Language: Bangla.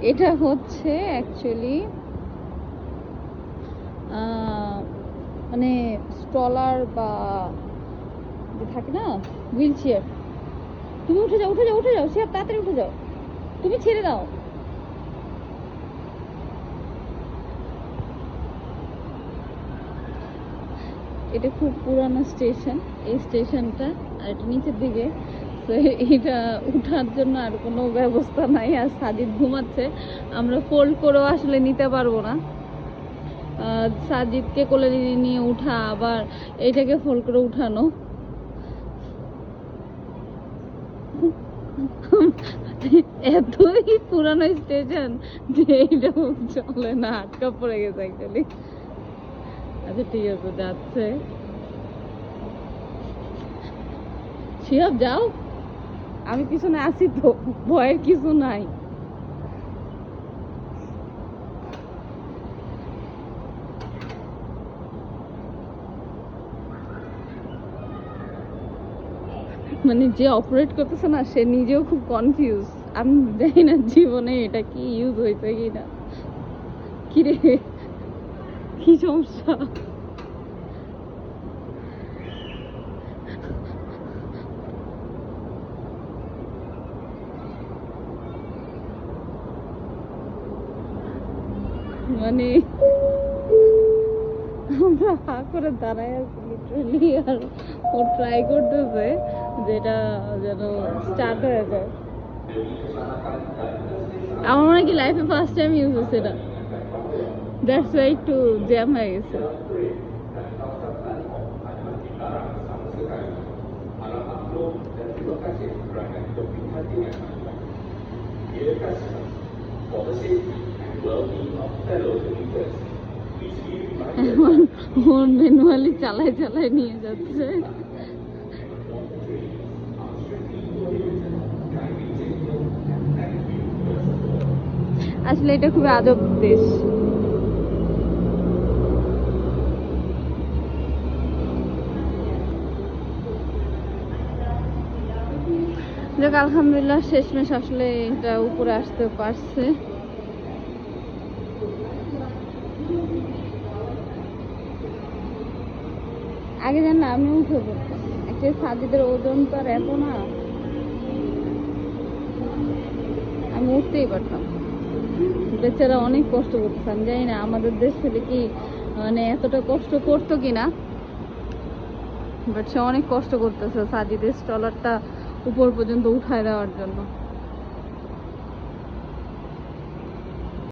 এটা হচ্ছে অ্যাকচুয়ালি মানে স্টলার বা যে থাকে না হুইল চেয়ার তুমি উঠে যাও উঠে যাও উঠে যাও, সে তাড়াতাড়ি উঠে যাও। তুমি ছেড়ে দাও। এটা খুব পুরানো স্টেশন এই স্টেশনটা আর এটা নিচের দিকে। তো এটা উঠার জন্য আর কোনো ব্যবস্থা নাই, আর সাজিদ ঘুমাচ্ছে। আমরা ফোল্ড করেও আসলে নিতে পারব না। সাজিদকে কোলে নিয়ে উঠা, আবার এটাকে ফোল্ড করে উঠানো। এতই পুরানো স্টেশন যে এইটা চলে না, আটকা পড়ে গেছে অ্যাকচুয়ালি আচ্ছা ঠিক আছে, যাচ্ছে। শিহাব, যাও। আমি পিছনে আছি তো, ভয়ের কিছু নাই। মানে যে অপারেট করতেছে না, সে নিজেও খুব কনফিউজ আমি জানি না জীবনে এটা কি ইউজ হয়েছে কি না কি রে কি সমস্যা? মানে আমরা হা করে দাঁড়ায় আছি লিটারালি আর ও ট্রাই করতেছে যেটা যেন স্টার্ট হয়ে যায়। আমার মনে হয় কি লাইফে ফার্স্ট টাইম ইউজ হচ্ছে এটা। দ্যাটস ওয়াই একটু জ্যাম হয়ে গেছে। এখন ওর ম্যানুয়ালি চালায় চালায় নিয়ে যাচ্ছে। আসলে এটা খুবই আজব দেশ। আলহামদুলিল্লাহ, শেষমেশ আসলে এটা উপরে আসতে পারছে। আগে জান না আমি উঠে পড়তাম। একটা সাজিদের ওজন তো আর এত না। আমি উঠতেই পারতাম। বেচারা অনেক কষ্ট করতেছে। আমি জানি না, আমাদের দেশ থেকে কি মানে এতটা কষ্ট করতো কিনা? বাট সে অনেক কষ্ট করতেছে সাজিদের স্টলারটা উপর পর্যন্ত উঠায় দেওয়ার জন্য।